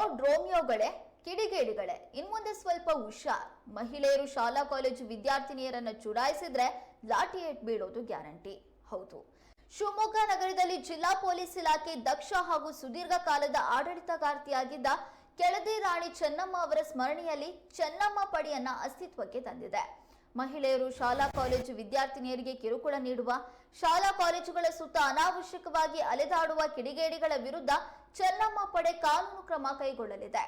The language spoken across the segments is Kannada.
ನೋಡ್ ರೋಮಿಯೋಗಳೇ ಕಿಡಿಗೇಡಿಗಳೇ. ಇನ್ಮುಂದೆ ಸ್ವಲ್ಪ ಹುಷಾರ್. ಮಹಿಳೆಯರು ಶಾಲಾ, ಕಾಲೇಜು ವಿದ್ಯಾರ್ಥಿನಿಯರನ್ನ ಚುಡಾಯಿಸಿದ್ರೆ ಲಾಠಿ ಏಟ್ ಬೀಳೋದು ಗ್ಯಾರಂಟಿ. ಹೌದು. ಶಿವಮೊಗ್ಗ ನಗರದಲ್ಲಿ ಜಿಲ್ಲಾ ಪೊಲೀಸ್ ಇಲಾಖೆ ದಕ್ಷ ಹಾಗೂ ಸುದೀರ್ಘ ಕಾಲದ ಆಡಳಿತಗಾರ್ತಿಯಾಗಿದ್ದ ಕೆಳದಿ ರಾಣಿ ಚೆನ್ನಮ್ಮ ಅವರ ಸ್ಮರಣೆಯಲ್ಲಿ ಚೆನ್ನಮ್ಮ ಪಡೆಯನ್ನ ಅಸ್ತಿತ್ವಕ್ಕೆ ತಂದಿದೆ. ಮಹಿಳೆಯರು ಶಾಲಾ, ಕಾಲೇಜು ವಿದ್ಯಾರ್ಥಿನಿಯರಿಗೆ ಕಿರುಕುಳ ನೀಡುವ, ಶಾಲಾ, ಕಾಲೇಜುಗಳ ಸುತ್ತ ಅನಾವಶ್ಯಕವಾಗಿ ಅಲೆದಾಡುವ ಕಿಡಿಗೇಡಿಗಳ ವಿರುದ್ಧ ಚೆನ್ನಮ್ಮ ಪಡೆ ಕಾನೂನು ಕ್ರಮ ಕೈಗೊಳ್ಳಲಿದೆ.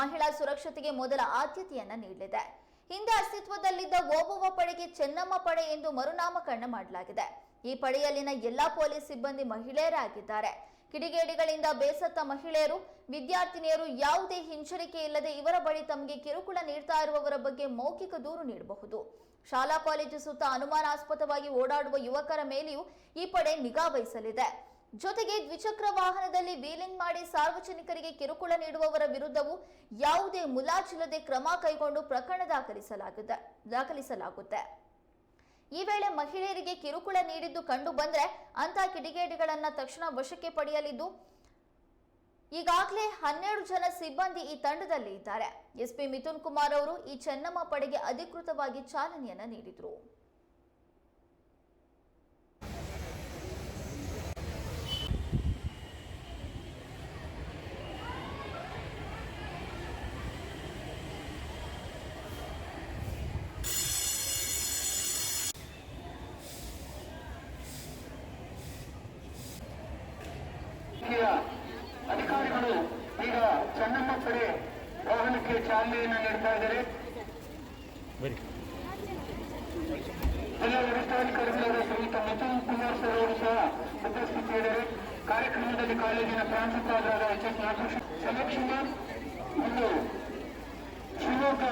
ಮಹಿಳಾ ಸುರಕ್ಷತೆಗೆ ಮೊದಲ ಆದ್ಯತೆಯನ್ನ ನೀಡಲಿದೆ. ಹಿಂದೆ ಅಸ್ತಿತ್ವದಲ್ಲಿದ್ದ ಓಬವ್ವ ಪಡೆಗೆ ಚೆನ್ನಮ್ಮ ಪಡೆ ಎಂದು ಮರುನಾಮಕರಣ ಮಾಡಲಾಗಿದೆ. ಈ ಪಡೆಯಲ್ಲಿನ ಎಲ್ಲಾ ಪೊಲೀಸ್ ಸಿಬ್ಬಂದಿ ಮಹಿಳೆಯರಾಗಿದ್ದಾರೆ. ಕಿಡಿಗೇಡಿಗಳಿಂದ ಬೇಸತ್ತ ಮಹಿಳೆಯರು, ವಿದ್ಯಾರ್ಥಿನಿಯರು ಯಾವುದೇ ಹಿಂಜರಿಕೆ ಇಲ್ಲದೆ ಇವರ ಬಳಿ ತಮಗೆ ಕಿರುಕುಳ ನೀಡ್ತಾ ಇರುವವರ ಬಗ್ಗೆ ಮೌಖಿಕ ದೂರು ನೀಡಬಹುದು. ಶಾಲಾ ಕಾಲೇಜು ಸುತ್ತ ಅನುಮಾನಾಸ್ಪದವಾಗಿ ಓಡಾಡುವ ಯುವಕರ ಮೇಲೆಯೂ ಈ ಪಡೆ ನಿಗಾ ವಹಿಸಲಿದೆ. ಜೊತೆಗೆ ದ್ವಿಚಕ್ರ ವಾಹನದಲ್ಲಿ ವೀಲಿಂಗ್ ಮಾಡಿ ಸಾರ್ವಜನಿಕರಿಗೆ ಕಿರುಕುಳ ನೀಡುವವರ ವಿರುದ್ಧವೂ ಯಾವುದೇ ಮುಲಾಜಿಲ್ಲದೆ ಕ್ರಮ ಕೈಗೊಂಡು ಪ್ರಕರಣ ದಾಖಲಿಸಲಾಗಿದೆ. ದಾಖಲಿಸಲಾಗುತ್ತೆ. ಈ ವೇಳೆ ಮಹಿಳೆಯರಿಗೆ ಕಿರುಕುಳ ನೀಡಿದ್ದು ಕಂಡು ಬಂದರೆ ಅಂತ ಕಿಡಿಗೇಡಿಗಳನ್ನ ತಕ್ಷಣ ವಶಕ್ಕೆ ಪಡೆಯಲಿದ್ದು, ಈಗಾಗಲೇ ಹನ್ನೆರಡು ಜನ ಸಿಬ್ಬಂದಿ ಈ ತಂಡದಲ್ಲಿ ಇದ್ದಾರೆ. ಎಸ್ಪಿ ಮಿಥುನ್ ಕುಮಾರ್ ಅವರು ಈ ಚೆನ್ನಮ್ಮ ಪಡೆಗೆ ಅಧಿಕೃತವಾಗಿ ಚಾಲನೆಯನ್ನ ನೀಡಿದ್ರು. ವಾಹನಕ್ಕೆ ಚಾಲನೆಯನ್ನು ನೀಡ್ತಾ ಇದ್ದಾರೆ. ಜಿಲ್ಲಾ ವರಿಷ್ಠಾಧಿಕಾರಿಗಳಾದ ಶ್ರೀಯುತ ನಿತಿನ್ ಕುಮಾರ್ ಸರ್ ಅವರು ಸಹ ಉಪಸ್ಥಿತಿಯಿದ್ದಾರೆ ಕಾರ್ಯಕ್ರಮದಲ್ಲಿ ಕಾಲೇಜಿನ ಪ್ರಾಂಶುಪಾಲರಾದ ಎಚ್ ಎಸ್ ನಾಗೇಶ್ ಸಮಕ್ಷಮ ಒಂದು ಶಿವಮೊಗ್ಗ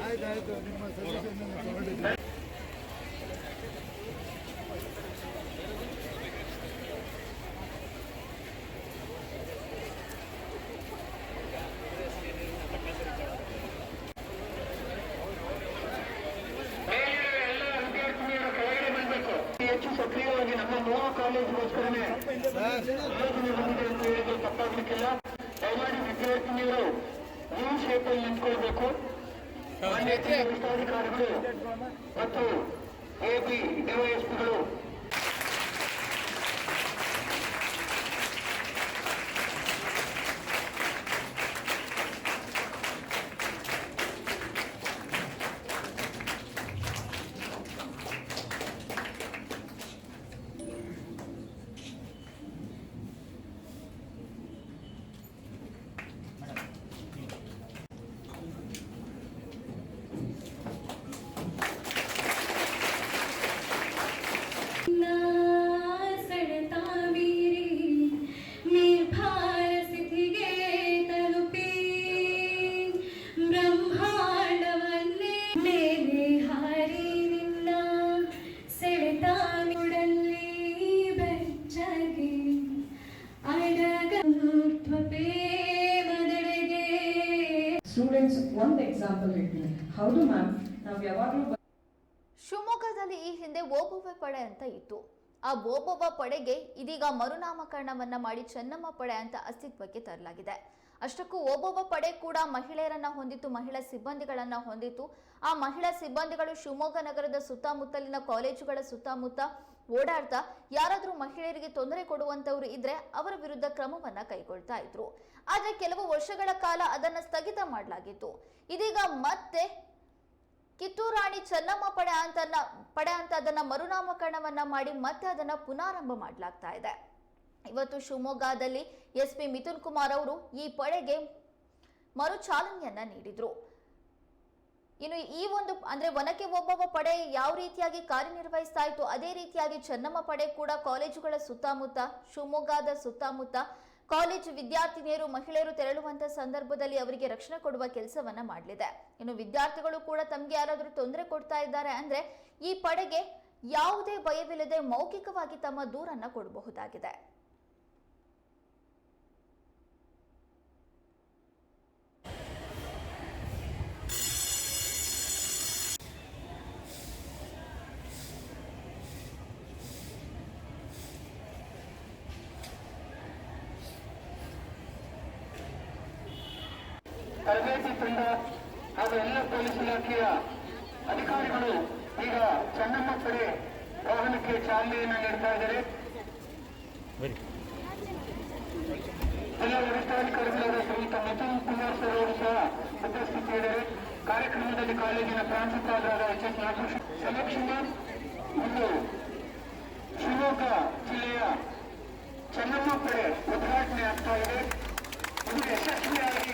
ಆಯ್ತಾಯ್ತು ನಿಮ್ಮ ಸಜೆಷನ್ ತಗೊಂಡಿದ್ದೆ ಮೇಲಿರುವ ಎಲ್ಲ ವಿದ್ಯಾರ್ಥಿನಿಯರು ಕೆಳಗಡೆ ಬರಬೇಕು ಹೆಚ್ಚು ಸಕ್ರಿಯವಾಗಿ ನಮ್ಮ ಮೂರು ಕಾಲೇಜಿಗೋಸ್ಕರನೇ ಆಲೋಚನೆ ಬಂದಿದೆ ಅಂತ ಹೇಳಿದ್ರೆ ತಪ್ಪಾಗ್ಲಿಕ್ಕಿಲ್ಲ ದಯಮಾಡಿ ವಿದ್ಯಾರ್ಥಿನಿಯರು ಯು ಶೇಪಲ್ಲಿ ನಿಂತ್ಕೊಳ್ಬೇಕು ಮಾನ್ಯ ಜಿಲ್ಲಾ ವರಿಷ್ಠಾಧಿಕಾರಿಗಳು ಮತ್ತು ಎಪಿ ಸ್ಟೂಡೆಂಟ್ಸ್ ಒಂದು ಎಕ್ಸಾಂಪಲ್ ಹೇಳ್ತೀನಿ. ಹೌದು ಮ್ಯಾಮ್ ನಾವು ಯಾವಾಗಲೂ ಶಿವಮೊಗ್ಗದಲ್ಲಿ ಈ ಹಿಂದೆ ಓಬವ್ವ ಪಡೆ ಅಂತ ಇತ್ತು. ಆ ಓಬವ್ವ ಪಡೆಗೆ ಇದೀಗ ಮರುನಾಮಕರಣವನ್ನ ಮಾಡಿ ಚೆನ್ನಮ್ಮ ಪಡೆ ಅಂತ ಅಸ್ತಿತ್ವಕ್ಕೆ ತರಲಾಗಿದೆ. ಅಷ್ಟಕ್ಕೂ ಒಬ್ಬೊಬ್ಬ ಪಡೆ ಕೂಡ ಮಹಿಳೆಯರನ್ನ ಹೊಂದಿತ್ತು, ಮಹಿಳಾ ಸಿಬ್ಬಂದಿಗಳನ್ನ ಹೊಂದಿತ್ತು. ಆ ಮಹಿಳಾ ಸಿಬ್ಬಂದಿಗಳು ಶಿವಮೊಗ್ಗ ನಗರದ ಸುತ್ತಮುತ್ತಲಿನ ಕಾಲೇಜುಗಳ ಸುತ್ತಮುತ್ತ ಓಡಾಡ್ತಾ ಯಾರಾದರೂ ಮಹಿಳೆಯರಿಗೆ ತೊಂದರೆ ಕೊಡುವಂತವ್ರು ಇದ್ರೆ ಅವರ ವಿರುದ್ಧ ಕ್ರಮವನ್ನ ಕೈಗೊಳ್ತಾ ಇದ್ರು. ಆದ್ರೆ ಕೆಲವು ವರ್ಷಗಳ ಕಾಲ ಅದನ್ನ ಸ್ಥಗಿತ ಮಾಡಲಾಗಿತ್ತು. ಇದೀಗ ಮತ್ತೆ ಕಿತ್ತೂರು ರಾಣಿ ಚೆನ್ನಮ್ಮ ಪಡೆ ಅಂತ ಪಡೆ ಅಂತ ಅದನ್ನ ಮರುನಾಮಕರಣವನ್ನ ಮಾಡಿ ಮತ್ತೆ ಅದನ್ನ ಪುನಾರಂಭ ಮಾಡಲಾಗ್ತಾ ಇದೆ. ಇವತ್ತು ಶಿವಮೊಗ್ಗದಲ್ಲಿ ಎಸ್ ಪಿ ಮಿಥುನ್ ಕುಮಾರ್ ಅವರು ಈ ಪಡೆಗೆ ಮರು ಚಾಲನೆಯನ್ನ ನೀಡಿದ್ರು. ಇನ್ನು ಈ ಒಂದು, ಅಂದ್ರೆ ಒನಕೆ ಒಬ್ಬೊಬ್ಬ ಪಡೆ ಯಾವ ರೀತಿಯಾಗಿ ಕಾರ್ಯನಿರ್ವಹಿಸ್ತಾ ಇತ್ತು, ಅದೇ ರೀತಿಯಾಗಿ ಚೆನ್ನಮ್ಮ ಪಡೆ ಕೂಡ ಕಾಲೇಜುಗಳ ಸುತ್ತಮುತ್ತ, ಶಿವಮೊಗ್ಗದ ಸುತ್ತಮುತ್ತ ಕಾಲೇಜು ವಿದ್ಯಾರ್ಥಿನಿಯರು, ಮಹಿಳೆಯರು ತೆರಳುವಂತ ಸಂದರ್ಭದಲ್ಲಿ ಅವರಿಗೆ ರಕ್ಷಣೆ ಕೊಡುವ ಕೆಲಸವನ್ನ ಮಾಡಲಿದೆ. ಇನ್ನು ವಿದ್ಯಾರ್ಥಿಗಳು ಕೂಡ ತಮಗೆ ಯಾರಾದರೂ ತೊಂದರೆ ಕೊಡ್ತಾ ಇದ್ದಾರೆ ಅಂದ್ರೆ ಈ ಪಡೆಗೆ ಯಾವುದೇ ಭಯವಿಲ್ಲದೆ ಮೌಖಿಕವಾಗಿ ತಮ್ಮ ದೂರನ್ನ ಕೊಡಬಹುದಾಗಿದೆ. ತರಬೇತಿ ತಂಡ ಹಾಗೂ ಎಲ್ಲ ಪೊಲೀಸ್ ಇಲಾಖೆಯ ಅಧಿಕಾರಿಗಳು ಈಗ ಚೆನ್ನಮ್ಮ ಕಡೆ ವಾಹನಕ್ಕೆ ಚಾಲನೆಯನ್ನು ನೀಡ್ತಾ ಇದ್ದಾರೆ. ಜಿಲ್ಲಾ ವರಿಷ್ಠಾಧಿಕಾರಿಗಳಾದ ಶ್ರೀಯುತ ಮಿಥುನ್ ಕುಮಾರ್ ಸರ್ ಅವರು ಸಹ ಉಪಸ್ಥಿತಿಯಿದ್ದಾರೆ ಕಾರ್ಯಕ್ರಮದಲ್ಲಿ ಕಾಲೇಜಿನ ಪ್ರಾಂಶುಪಾಲರಾದ ಎಚ್ ಎಸ್ ನಾಗೇಶ್ ಸಮೀಕ್ಷೆಗೆ ಒಂದು ಶಿವಮೊಗ್ಗ ಜಿಲ್ಲೆಯ ಚೆನ್ನಮ್ಮ ಕಡೆ ಉದ್ಘಾಟನೆ ಆಗ್ತಾ ಇದೆ. ಇದು ಯಶಸ್ವಿಯಾಗಿ